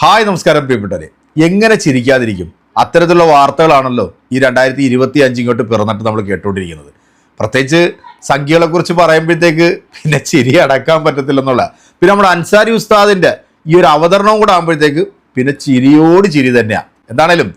Hi നമസ്കാരം പ്രിയപ്പെട്ടവരെ. എങ്ങനെ ചിരിക്കാതിരിക്കും? അത്തരത്തിലുള്ള വാർത്തകളാണല്ലോ ഈ രണ്ടായിരത്തി ഇരുപത്തി അഞ്ച് ഇങ്ങോട്ട് പിറന്നിട്ട് നമ്മൾ കേട്ടുകൊണ്ടിരിക്കുന്നത്. പ്രത്യേകിച്ച് സംഖ്യകളെക്കുറിച്ച് പറയുമ്പോഴത്തേക്ക് പിന്നെ ചിരി അടക്കാൻ പറ്റത്തില്ലെന്നുള്ള. പിന്നെ നമ്മുടെ അൻസാരി ഉസ്താദിന്റെ ഈ ഒരു അവതരണവും കൂടെ ആകുമ്പോഴത്തേക്ക് പിന്നെ ചിരിയോട് ചിരി തന്നെയാണ് എന്താണേലും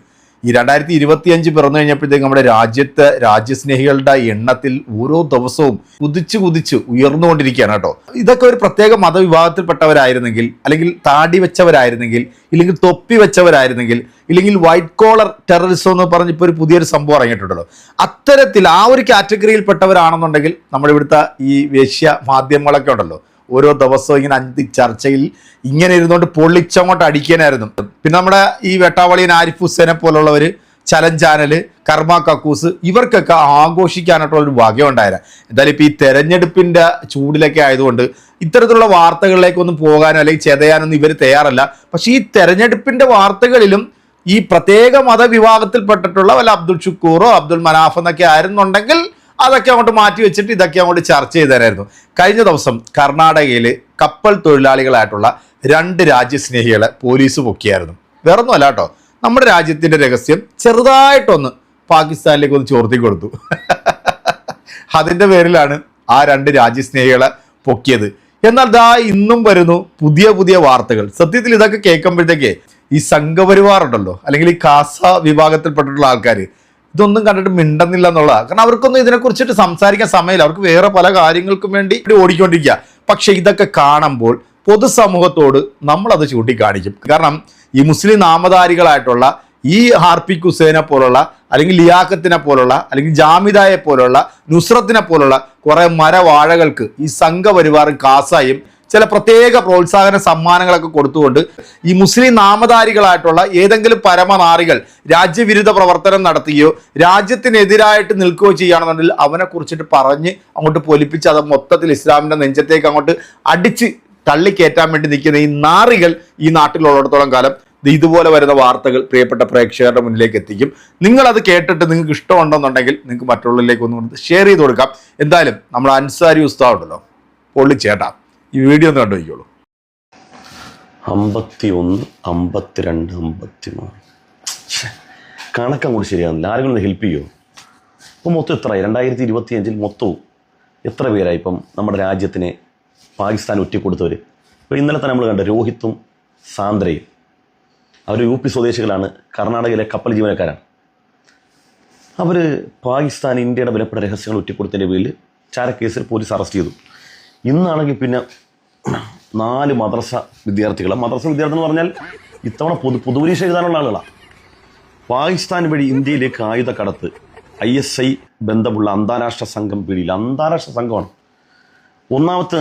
ഈ രണ്ടായിരത്തി ഇരുപത്തി അഞ്ച് പിറന്നു കഴിഞ്ഞപ്പോഴത്തേക്ക് നമ്മുടെ രാജ്യത്തെ രാജ്യസ്നേഹികളുടെ എണ്ണത്തിൽ ഓരോ ദിവസവും കുതിച്ചു കുതിച്ച് ഉയർന്നുകൊണ്ടിരിക്കുകയാണ് കേട്ടോ. ഇതൊക്കെ ഒരു പ്രത്യേക മതവിഭാഗത്തിൽപ്പെട്ടവരായിരുന്നെങ്കിൽ അല്ലെങ്കിൽ താടി വെച്ചവരായിരുന്നെങ്കിൽ ഇല്ലെങ്കിൽ തൊപ്പി വെച്ചവരായിരുന്നെങ്കിൽ ഇല്ലെങ്കിൽ വൈറ്റ് കോളർ ടെററിസം എന്ന് പറഞ്ഞ് ഇപ്പോൾ ഒരു പുതിയൊരു സംഭവം ഇറങ്ങിയിട്ടുണ്ടല്ലോ. അത്തരത്തിൽ ആ ഒരു കാറ്റഗറിയിൽപ്പെട്ടവരാണെന്നുണ്ടെങ്കിൽ നമ്മുടെ ഇവിടുത്തെ ഈ വേശ്യ മാധ്യമങ്ങളൊക്കെ ഉണ്ടല്ലോ. ഓരോ ദിവസവും ഇങ്ങനെ അന്തി ചർച്ചയിൽ ഇങ്ങനെ ഇരുന്നുകൊണ്ട് പൊള്ളിച്ചങ്ങോട്ട് അടിക്കാനായിരുന്നു. പിന്നെ നമ്മുടെ ഈ വെട്ടാവളിയൻ ആരിഫ് ഹുസൈനെ പോലുള്ളവർ ചലൻ ചാനൽ കർമ്മ കക്കൂസ് ഇവർക്കൊക്കെ ആഘോഷിക്കാനായിട്ടുള്ള ഒരു വകയുണ്ടായത് എന്തായാലും ഇപ്പോൾ ഈ തെരഞ്ഞെടുപ്പിന്റെ ചൂടിലൊക്കെ ആയതുകൊണ്ട് ഇത്തരത്തിലുള്ള വാർത്തകളിലേക്കൊന്നും പോകാനോ അല്ലെങ്കിൽ ചെതയാനൊന്നും ഇവർ തയ്യാറല്ല. പക്ഷേ ഈ തെരഞ്ഞെടുപ്പിന്റെ വാർത്തകളിലും ഈ പ്രത്യേക മതവിഭാഗത്തിൽപ്പെട്ടിട്ടുള്ള വല്ല അബ്ദുൾ ഷുക്കൂറോ അബ്ദുൾ മനാഫ് എന്നൊക്കെ ആയിരുന്നുണ്ടെങ്കിൽ അതൊക്കെ അങ്ങോട്ട് മാറ്റി വെച്ചിട്ട് ഇതൊക്കെ അങ്ങോട്ട് ചർച്ച ചെയ്തതായിരുന്നു കഴിഞ്ഞ ദിവസം കർണാടകയിൽ കപ്പൽ തൊഴിലാളികളായിട്ടുള്ള രണ്ട് രാജ്യസ്നേഹികളെ പോലീസ് പൊക്കിയായിരുന്നു. വേറൊന്നും അല്ല കേട്ടോ. നമ്മുടെ രാജ്യത്തിന്റെ രഹസ്യം ചെറുതായിട്ടൊന്ന് പാകിസ്ഥാനിലേക്ക് ഒന്ന് ചോർത്തി കൊടുത്തു. അതിന്റെ പേരിലാണ് ആ രണ്ട് രാജ്യസ്നേഹികളെ പൊക്കിയത്. എന്നാൽ ദാ ഇന്നും വരുന്നു പുതിയ പുതിയ വാർത്തകൾ. സത്യത്തിൽ ഇതൊക്കെ കേൾക്കുമ്പോഴത്തേക്ക് ഈ സംഘപരിവാർ ഉണ്ടല്ലോ അല്ലെങ്കിൽ ഈ കാസ വിഭാഗത്തിൽപ്പെട്ടിട്ടുള്ള ആൾക്കാർ ഇതൊന്നും കണ്ടിട്ട് മിണ്ടുന്നില്ല എന്നുള്ളതാണ് കാരണം അവർക്കൊന്നും ഇതിനെക്കുറിച്ചിട്ട് സംസാരിക്കാൻ സമയമില്ല. അവർക്ക് വേറെ പല കാര്യങ്ങൾക്കും വേണ്ടി ഓടിക്കൊണ്ടിരിക്കുക. പക്ഷെ ഇതൊക്കെ കാണുമ്പോൾ പൊതുസമൂഹത്തോട് നമ്മളത് ചൂണ്ടിക്കാണിക്കും. കാരണം ഈ മുസ്ലിം നാമധാരികളായിട്ടുള്ള ഈ ഹാർപ്പിക് ഹുസൈനെ പോലുള്ള അല്ലെങ്കിൽ ലിയാഖത്തിനെ പോലുള്ള അല്ലെങ്കിൽ ജാമിദായെ പോലുള്ള നുസ്രത്തിനെ പോലുള്ള കുറേ മരവാഴകൾക്ക് ഈ സംഘപരിവാറും കാസായും ചില പ്രത്യേക പ്രോത്സാഹന സമ്മാനങ്ങളൊക്കെ കൊടുത്തുകൊണ്ട് ഈ മുസ്ലിം നാമധാരികളായിട്ടുള്ള ഏതെങ്കിലും പരമനാറികൾ രാജ്യവിരുദ്ധ പ്രവർത്തനം നടത്തുകയോ രാജ്യത്തിനെതിരായിട്ട് നിൽക്കുകയോ ചെയ്യുകയാണെന്നുണ്ടെങ്കിൽ അവനെ കുറിച്ചിട്ട് പറഞ്ഞ് അങ്ങോട്ട് പൊലിപ്പിച്ച് അത് മൊത്തത്തിൽ ഇസ്ലാമിന്റെ നെഞ്ചത്തേക്ക് അങ്ങോട്ട് അടിച്ച് തള്ളിക്കയറ്റാൻ വേണ്ടി നിൽക്കുന്ന ഈ നാറികൾ ഈ നാട്ടിലുള്ളിടത്തോളം കാലം ഇതുപോലെ വരുന്ന വാർത്തകൾ പ്രിയപ്പെട്ട പ്രേക്ഷകരുടെ മുന്നിലേക്ക് എത്തിക്കും. നിങ്ങളത് കേട്ടിട്ട് നിങ്ങൾക്ക് ഇഷ്ടമുണ്ടെന്നുണ്ടെങ്കിൽ നിങ്ങൾക്ക് മറ്റുള്ളവരിലേക്ക് ഒന്ന് ഷെയർ ചെയ്ത് കൊടുക്കാം. എന്തായാലും നമ്മൾ അൻസാരി ഉസ്താവ് ഉണ്ടല്ലോ. പൊള്ളിച്ചേട്ടാ. ഈ വീഡിയോ ഒന്ന് കണ്ടുപോയിക്കോളൂ അമ്പത്തി ഒന്ന് അമ്പത്തിരണ്ട് അമ്പത്തി മൂന്ന് കണക്ക് അങ്ങോട്ട് ശരിയാകുന്നില്ല ആരെങ്കിലും ഒന്ന് ഹെൽപ്പ് ചെയ്യുമോ ഇപ്പോൾ മൊത്തം എത്രയായി? രണ്ടായിരത്തി ഇരുപത്തി അഞ്ചിൽ മൊത്തവും എത്ര പേരായി ഇപ്പം നമ്മുടെ രാജ്യത്തിനെ പാകിസ്ഥാൻ ഒറ്റിക്കൊടുത്തവർ ഇപ്പോൾ ഇന്നലെ തന്നെ നമ്മൾ കണ്ട രോഹിത്തും സാന്ദ്രയും. അവർ യു പി സ്വദേശികളാണ്. കർണാടകയിലെ കപ്പൽ ജീവനക്കാരാണ്. അവർ പാകിസ്ഥാൻ ഇന്ത്യയുടെ വിലപ്പെട്ട രഹസ്യങ്ങൾ ഒറ്റിക്കൊടുത്തതിന്റെ പേരിൽ ചാരക്കേസിൽ പോലീസ് അറസ്റ്റ് ചെയ്തു. ഇന്നാണെങ്കിൽ പിന്നെ നാല് മദ്രസ വിദ്യാർത്ഥികൾ മദ്രസ വിദ്യാർത്ഥി എന്ന് പറഞ്ഞാൽ ഇത്തവണ പൊതു പൊതുപരീക്ഷ എഴുതാനുള്ള ആളുകളാണ് പാകിസ്ഥാൻ വഴി ഇന്ത്യയിലേക്ക് ആയുധ കടത്ത് ഐ എസ് ഐ ബന്ധമുള്ള അന്താരാഷ്ട്ര സംഘം പിടിയിൽ അന്താരാഷ്ട്ര സംഘമാണ്. ഒന്നാമത്തെ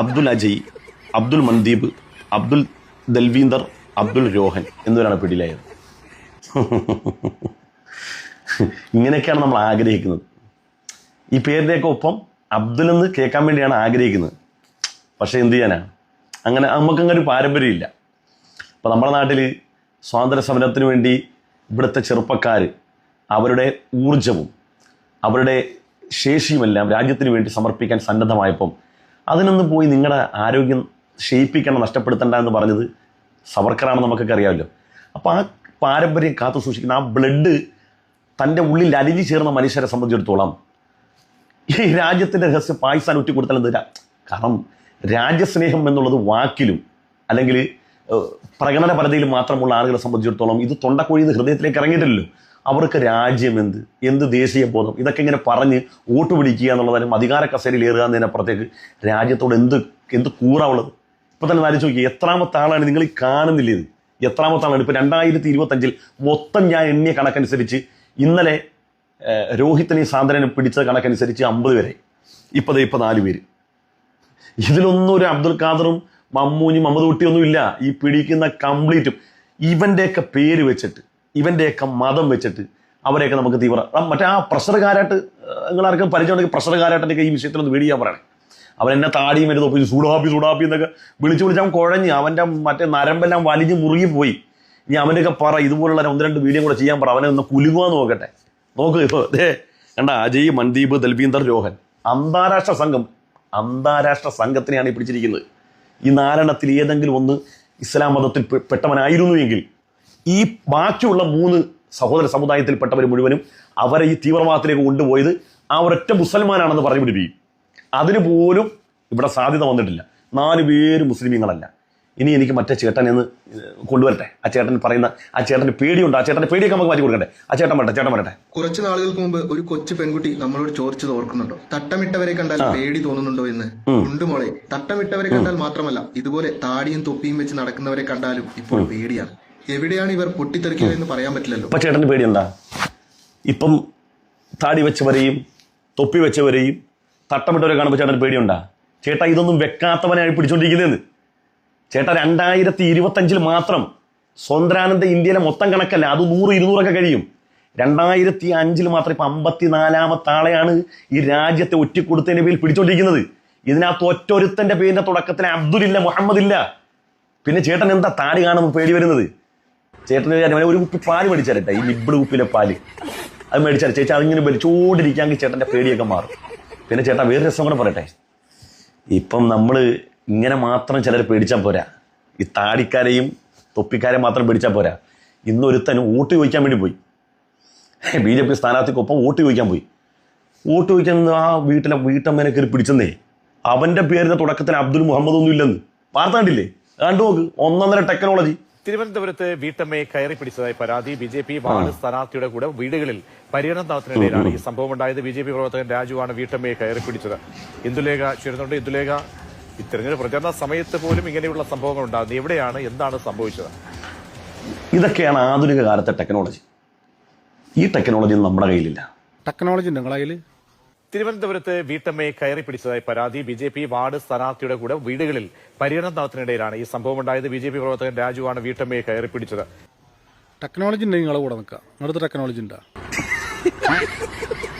അബ്ദുൽ അജയ് അബ്ദുൽ മന്ദീബ് അബ്ദുൽ ദൽവീന്ദർ അബ്ദുൽ രോഹൻ എന്നിവരാണ് പിടിയിലായത്. ഇങ്ങനെയൊക്കെയാണ് നമ്മൾ ആഗ്രഹിക്കുന്നത്. ഈ പേരിന്റെയൊക്കെ ഒപ്പം അബ്ദുൽ എന്ന് കേൾക്കാൻ വേണ്ടിയാണ് ആഗ്രഹിക്കുന്നത്. പക്ഷേ എന്ത് ചെയ്യാനാ? അങ്ങനെ നമുക്കങ്ങനെ ഒരു പാരമ്പര്യമില്ല. അപ്പോൾ നമ്മുടെ നാട്ടിൽ സ്വാതന്ത്ര്യ സമരത്തിന് വേണ്ടി ഇവിടുത്തെ ചെറുപ്പക്കാർ അവരുടെ ഊർജവും അവരുടെ ശേഷിയുമെല്ലാം രാജ്യത്തിന് വേണ്ടി സമർപ്പിക്കാൻ സന്നദ്ധമായപ്പം അതിനൊന്നും പോയി നിങ്ങളുടെ ആരോഗ്യം ക്ഷയിപ്പിക്കണം നഷ്ടപ്പെടുത്തണ്ട എന്ന് പറഞ്ഞത് സവർക്കറാണെന്ന് നമുക്കൊക്കെ അറിയാമല്ലോ. അപ്പോൾ ആ പാരമ്പര്യം കാത്തു സൂക്ഷിക്കുന്ന ആ ബ്ലഡ് തന്റെ ഉള്ളിൽ അലിഞ്ഞു ചേർന്ന മനുഷ്യരെ സംബന്ധിച്ചിടത്തോളം ഈ രാജ്യത്തിന്റെ രഹസ്യം പാകിസ്ഥാൻ കൊടുത്താലും തരാം കാരണം രാജ്യസ്നേഹം എന്നുള്ളത് വാക്കിലും അല്ലെങ്കിൽ പ്രകടന പരതയിലും മാത്രമുള്ള ആളുകളെ സംബന്ധിച്ചിടത്തോളം ഇത് തൊണ്ടക്കൊഴിയുന്ന ഹൃദയത്തിലേക്ക് ഇറങ്ങിയിട്ടില്ലല്ലോ. അവർക്ക് രാജ്യം എന്ത്? എന്ത് ദേശീയ ബോധം? ഇതൊക്കെ ഇങ്ങനെ പറഞ്ഞ് വോട്ട് പിടിക്കുക എന്നുള്ളതിനും അധികാര കസേരയിൽ ഏറുക എന്നതിനപ്പുറത്തേക്ക് രാജ്യത്തോട് എന്ത് എന്ത് കൂറാവുള്ളത് ഇപ്പം തന്നെ ആലോചിച്ച് നോക്കി എത്രാമത്തെ ആളാണ് നിങ്ങൾ കാണുന്നില്ലേ ഇത്? എത്രാമത്തെ ആളാണ്? ഇപ്പം രണ്ടായിരത്തി ഇരുപത്തഞ്ചിൽ മൊത്തം ഞാൻ എണ്ണിയ കണക്കനുസരിച്ച് ഇന്നലെ രോഹിത്തിനെയും സാന്ദ്രനെ പിടിച്ച കണക്കനുസരിച്ച് അമ്പത് വരെ ഇപ്പത് ഇപ്പൊ നാല് പേര്. ഇതിലൊന്നും ഒരു അബ്ദുൽ ഖാദറും മമ്മൂനും അമ്മദ് കുട്ടിയൊന്നും ഇല്ല. ഈ പിടിക്കുന്ന കംപ്ലീറ്റും ഇവന്റെയൊക്കെ പേര് വെച്ചിട്ട് ഇവന്റെയൊക്കെ മതം വെച്ചിട്ട് അവരെയൊക്കെ നമുക്ക് തീവ്ര മറ്റേ ആ പ്രഷറുകാരായിട്ട് നിങ്ങൾ ആർക്കും പരിചയമുണ്ടെങ്കിൽ പ്രഷറുകാരായിട്ടൊക്കെ ഈ വിഷയത്തിലൊന്ന് ചെയ്യാൻ പറയണേ. അവൻ എന്നെ താടിയും വരുന്നു ഒപ്പിച്ച് സൂടാപ്പി സൂടാപ്പി എന്നൊക്കെ വിളിച്ചു വിളിച്ച് അവൻ കുഴഞ്ഞ് അവന്റെ മറ്റേ നരമ്പെല്ലാം വലിഞ്ഞ് മുറുകി പോയി. ഇനി അവനൊക്കെ പറ ഇതുപോലുള്ള ഒന്ന് രണ്ട് വീഡിയോ കൂടെ ചെയ്യാൻ പറ. അവനെ ഒന്ന് കുലുവാന്ന് നോക്കട്ടെ. നോക്ക് ഇപ്പോൾ ദേ കണ്ട അജയ് മൻദീപ് ദൽവീന്ദർ രോഹൻ. അന്താരാഷ്ട്ര സംഘം അന്താരാഷ്ട്ര സംഘത്തിനെയാണ് ഈ പിടിച്ചിരിക്കുന്നത്. ഈ നാലെണ്ണത്തിൽ ഏതെങ്കിലും ഒന്ന് ഇസ്ലാം മതത്തിൽ പെട്ടവനായിരുന്നു എങ്കിൽ ഈ ബാക്കിയുള്ള മൂന്ന് സഹോദര സമുദായത്തിൽപ്പെട്ടവർ മുഴുവനും അവരെ ഈ തീവ്രവാദത്തിലേക്ക് കൊണ്ടുപോയത് ആ ഒരൊറ്റ മുസൽമാനാണെന്ന് പറഞ്ഞു പിടിപ്പിക്കും. അതിന് പോലും ഇവിടെ സാധ്യത വന്നിട്ടില്ല. നാല് പേര് മുസ്ലിമീങ്ങളല്ല. ഇനി എനിക്ക് മറ്റേ ചേട്ടൻ എന്ന് കൊണ്ടുവരട്ടെ. ആ ചേട്ടൻ പറയുന്ന ആ ചേട്ടന് പേടിയുണ്ട്. ആ ചേട്ടന്റെ പേടിയൊക്കെ നമുക്ക് മാറ്റി കൊടുക്കട്ടെ ആ ചേട്ടൻ വരട്ടെ ചേട്ടൻ വരട്ടെ. കുറച്ച് നാളുകൾക്ക് മുമ്പ് ഒരു കൊച്ചു പെൺകുട്ടി നമ്മളോട് ചോദിച്ചത് ഓർക്കുന്നുണ്ടോ? തട്ടമിട്ടവരെ കണ്ടാൽ പേടി തോന്നുന്നുണ്ടോ എന്ന്? ഉണ്ട് മോളെ. തട്ടമിട്ടവരെ കണ്ടാൽ മാത്രമല്ല ഇതുപോലെ താടിയും തൊപ്പിയും വെച്ച് നടക്കുന്നവരെ കണ്ടാലും ഇപ്പോൾ പേടിയാണ്. എവിടെയാണ് ഇവർ പൊട്ടിത്തെറിക്കുക എന്ന് പറയാൻ പറ്റില്ലല്ലോ. ഇപ്പൊ ചേട്ടന് പേടിയുണ്ടാ ഇപ്പം താടി വെച്ചവരെയും തൊപ്പി വെച്ചവരെയും തട്ടമിട്ടവരെ കാണുമ്പോൾ ചേട്ടന് പേടിയുണ്ടാ? ചേട്ടാ ഇതൊന്നും വെക്കാത്തവനായി പിടിച്ചോണ്ടിരിക്കുന്നതെന്ന് ചേട്ടാ രണ്ടായിരത്തി ഇരുപത്തഞ്ചിൽ മാത്രം സ്വന്തരാനന്ദ ഇന്ത്യയിലെ മൊത്തം കണക്കല്ല? അത് നൂറ് ഇരുന്നൂറൊക്കെ കഴിയും. രണ്ടായിരത്തി അഞ്ചിൽ മാത്രം ഇപ്പൊ അമ്പത്തിനാലാമത്തെ ആളെയാണ് ഈ രാജ്യത്തെ ഒറ്റിക്കൊടുത്തതിന്റെ പേരിൽ പിടിച്ചോണ്ടിരിക്കുന്നത്. ഇതിനകത്ത് ഒറ്റൊരുത്തന്റെ പേരിന്റെ തുടക്കത്തിൽ അബ്ദുലില്ല മുഹമ്മദില്ല. പിന്നെ ചേട്ടൻ എന്താ താടി കാണുമ്പോൾ പേടി വരുന്നത്? ചേട്ടൻ വിചാരം ഒരു കുപ്പി പാൽ മേടിച്ചാലേ ഈ ലിബിഡ് കുപ്പിയിലെ പാൽ. അത് മേടിച്ചാൽ ചേച്ചി അതിങ്ങനെ വലിച്ചോണ്ടിരിക്കാമെങ്കിൽ ചേട്ടന്റെ പേടിയൊക്കെ മാറും. പിന്നെ ചേട്ടാ വേറെ രസം കൂടെ പറയട്ടെ? ഇപ്പം നമ്മൾ ഇങ്ങനെ മാത്രം ചിലർ പേടിച്ചാൽ പോരാ. ഈ താടിക്കാരെയും തൊപ്പിക്കാരെ മാത്രം പേടിച്ചാൽ പോരാ. ഇന്നൊരുത്തന് വോട്ട് ചോദിക്കാൻ വേണ്ടി പോയി. ബി ജെ പി സ്ഥാനാർത്ഥിക്കൊപ്പം വോട്ട് ചോദിക്കാൻ പോയി. വോട്ട് ചോദിക്കാൻ ആ വീട്ടിലെ വീട്ടമ്മേനെ കയറി പിടിച്ചെന്നേ. അവന്റെ പേരിന്റെ തുടക്കത്തിന് അബ്ദുൽ മുഹമ്മദ് ഒന്നും ഇല്ലെന്ന്. വാർത്ത കണ്ടില്ലേ? കണ്ടു നോക്ക്. ഒന്നൊന്നര ടെക്നോളജി. തിരുവനന്തപുരത്ത് വീട്ടമ്മയെ കയറി പിടിച്ചതായി പരാതി. ബി ജെ പി വാർഡ് സ്ഥാനാർത്ഥിയുടെ കൂടെ വീടുകളിൽ പര്യടനം നടത്തുന്നതിനിടയിലാണ് ഈ സംഭവം ഉണ്ടായത്. ബി ജെ പി പ്രവർത്തകൻ രാജുവാണ് വീട്ടമ്മയെ കയറി പിടിച്ചത്. ഇന്ദുലേഖ ചേരുന്നുണ്ട്. ഇന്ദുലേഖ ഈ തെരഞ്ഞെടുപ്പ് പ്രചരണ സമയത്ത് പോലും ഇങ്ങനെയുള്ള സംഭവങ്ങൾ ഉണ്ടാകുന്നത് എവിടെയാണ്? എന്താണ് സംഭവിച്ചത്? ഇതൊക്കെയാണ് ആധുനിക കാലത്തെ ടെക്നോളജി. ഈ ടെക്നോളജി നമ്മുടെ കയ്യിലില്ല. ടെക്നോളജി ഉണ്ട് നിങ്ങളെ കയ്യിൽ തിരുവനന്തപുരത്ത് വീട്ടമ്മയെ കയറി പിടിച്ചതായി പരാതി. ബി ജെ പി വാർഡ് സ്ഥാനാർത്ഥിയുടെ കൂടെ വീടുകളിൽ പര്യടനം നടത്തുന്നതിനിടയിലാണ് ഈ സംഭവം ഉണ്ടായത്. ബി ജെ പി പ്രവർത്തകൻ രാജുവാണ് വീട്ടമ്മയെ കയറി പിടിച്ചത്. ടെക്നോളജി നിങ്ങളുടെ നിങ്ങളെ കൂടെ നിൽക്കുക. നിങ്ങളുടെ ടെക്നോളജി ഉണ്ടാ?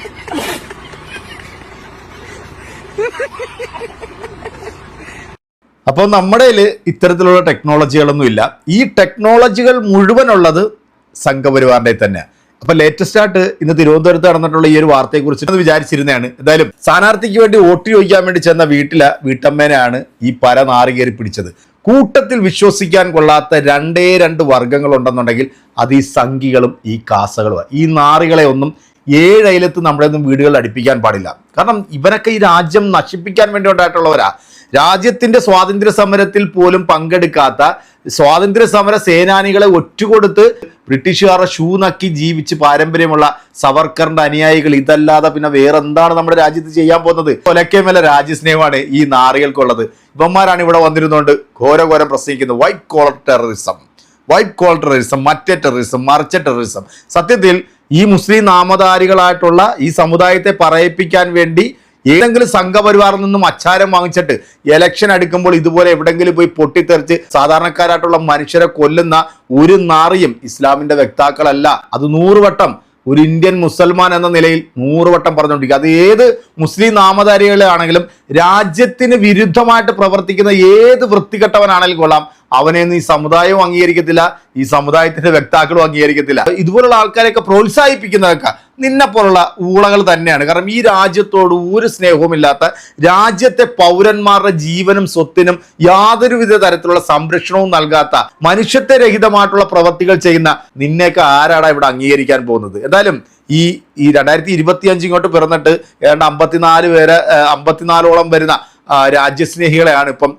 അപ്പോൾ നമ്മുടെ ഇത്തരത്തിലുള്ള ടെക്നോളജികളൊന്നും ഇല്ല. ഈ ടെക്നോളജികൾ മുഴുവനുള്ളത് സംഘപരിവാറിന്റെ തന്നെ അപ്പൊ ലേറ്റസ്റ്റ് ആയിട്ട് ഇന്ന് തിരുവനന്തപുരത്ത് നടന്നിട്ടുള്ള ഈ ഒരു വാർത്തയെക്കുറിച്ച് വിചാരിച്ചിരുന്നതാണ്. എന്തായാലും സ്ഥാനാർത്ഥിക്ക് വേണ്ടി വോട്ട് ചോദിക്കാൻ വേണ്ടി ചെന്ന വീട്ടിലെ വീട്ടമ്മേനെയാണ് ഈ പര നാറികേറി പിടിച്ചത്. കൂട്ടത്തിൽ വിശ്വസിക്കാൻ കൊള്ളാത്ത രണ്ടേ രണ്ട് വർഗങ്ങൾ ഉണ്ടെന്നുണ്ടെങ്കിൽ അത് ഈ സംഘികളും ഈ കാസകളുമാണ് ഈ നാറികളെ ഒന്നും ഏഴ് അയലത്ത് നമ്മുടെ ഒന്നും വീടുകൾ അടുപ്പിക്കാൻ പാടില്ല. കാരണം ഇവരൊക്കെ ഈ രാജ്യം നശിപ്പിക്കാൻ വേണ്ടി ഉണ്ടായിട്ടുള്ളവരാ. രാജ്യത്തിന്റെ സ്വാതന്ത്ര്യ സമരത്തിൽ പോലും പങ്കെടുക്കാത്ത സ്വാതന്ത്ര്യ സമര സേനാനികളെ ഒറ്റുകൊടുത്ത് ബ്രിട്ടീഷുകാരുടെ ഷൂ നക്കി ജീവിച്ച് പാരമ്പര്യമുള്ള സവർക്കറിന്റെ അനുയായികൾ. ഇതല്ലാതെ പിന്നെ വേറെ എന്താണ് നമ്മുടെ രാജ്യത്ത് ചെയ്യാൻ പോകുന്നത്? കൊലക്കേ മേലെ രാജ്യസ്നേഹമാണ് ഈ നാറികൾക്കുള്ളത്. ഇവന്മാരാണ് ഇവിടെ വന്നിരുന്നുകൊണ്ട് ഘോരഘോരം പ്രസംഗിക്കുന്നത് white collar terrorism white collar terrorism മറ്റേ ടെററിസം മറിച്ച ടെററിസം സത്യത്തിൽ ഈ മുസ്ലിം നാമധാരികളായിട്ടുള്ള ഈ സമുദായത്തെ പറയിപ്പിക്കാൻ വേണ്ടി ഏതെങ്കിലും സംഘപരിവാറിൽ നിന്നും അച്ചാരം വാങ്ങിച്ചിട്ട് ഇലക്ഷൻ അടുക്കുമ്പോൾ ഇതുപോലെ എവിടെങ്കിലും പോയി പൊട്ടിത്തെറിച്ച് സാധാരണക്കാരായിട്ടുള്ള മനുഷ്യരെ കൊല്ലുന്ന ഒരു നാറിയും ഇസ്ലാമിന്റെ വ്യക്താക്കളല്ല. അത് നൂറുവട്ടം ഒരു ഇന്ത്യൻ മുസൽമാൻ എന്ന നിലയിൽ നൂറുവട്ടം പറഞ്ഞുകൊണ്ടിരിക്കുക. അത് ഏത് മുസ്ലിം നാമധാരികളാണെങ്കിലും രാജ്യത്തിന് വിരുദ്ധമായിട്ട് പ്രവർത്തിക്കുന്ന ഏത് വൃത്തികെട്ടവനാണെങ്കിലും കൊള്ളാം. അവനെയൊന്നും ഈ സമുദായവും അംഗീകരിക്കത്തില്ല ഈ സമുദായത്തിന്റെ വ്യക്താക്കളും അംഗീകരിക്കത്തില്ല. ഇതുപോലുള്ള ആൾക്കാരെയൊക്കെ പ്രോത്സാഹിപ്പിക്കുന്നതൊക്കെ നിന്നെ പോലുള്ള ഊളകൾ തന്നെയാണ്. കാരണം ഈ രാജ്യത്തോട് ഒരു സ്നേഹവുമില്ലാത്ത രാജ്യത്തെ പൗരന്മാരുടെ ജീവനും സ്വത്തിനും യാതൊരുവിധ തരത്തിലുള്ള സംരക്ഷണവും നൽകാത്ത മനുഷ്യത്വ രഹിതമായിട്ടുള്ള പ്രവർത്തികൾ ചെയ്യുന്ന നിന്നെയൊക്കെ ആരാടാ ഇവിടെ അംഗീകരിക്കാൻ പോകുന്നത്? എന്തായാലും ഈ ഈ രണ്ടായിരത്തി ഇരുപത്തി അഞ്ച് ഇങ്ങോട്ട് പിറന്നിട്ട് ഏതാണ്ട് അമ്പത്തിനാല് പേര് അമ്പത്തിനാലോളം വരുന്ന രാജ്യസ്നേഹികളെയാണ് ഇപ്പം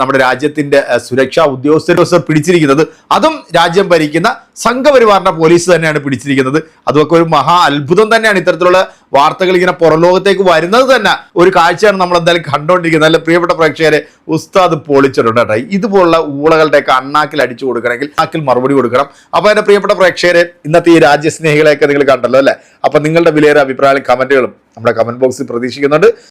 നമ്മുടെ രാജ്യത്തിന്റെ സുരക്ഷാ ഉദ്യോഗസ്ഥർ പിടിച്ചിരിക്കുന്നത്. അതും രാജ്യം ഭരിക്കുന്ന സംഘപരിവാറിന്റെ പോലീസ് തന്നെയാണ് പിടിച്ചിരിക്കുന്നത്. അതൊക്കെ ഒരു മഹാ അത്ഭുതം തന്നെയാണ് ഇത്തരത്തിലുള്ള വാർത്തകൾ ഇങ്ങനെ പുറലോകത്തേക്ക് വരുന്നത് തന്നെ. ഒരു കാഴ്ചയാണ് നമ്മൾ എന്തായാലും കണ്ടുകൊണ്ടിരിക്കുന്നത് നല്ല പ്രിയപ്പെട്ട പ്രേക്ഷകരെ ഉസ്താദ് പൊളിച്ചിട്ടുണ്ട് കേട്ടോ. ഇതുപോലുള്ള ഊളകളുടെയൊക്കെ അണ്ണാക്കിൽ അടിച്ചു കൊടുക്കണമെങ്കിൽ അണ്ണാക്കിൽ മറുപടി കൊടുക്കണം. അപ്പോൾ എന്റെ പ്രിയപ്പെട്ട പ്രേക്ഷകരെ ഇന്നത്തെ ഈ രാജ്യസ്നേഹികളെയൊക്കെ നിങ്ങൾ കണ്ടല്ലോ അല്ലേ? അപ്പം നിങ്ങളുടെ വിലയേറെ അഭിപ്രായങ്ങളും കമന്റുകളും നമ്മുടെ കമന്റ് ബോക്സിൽ പ്രതീക്ഷിക്കുന്നുണ്ട്.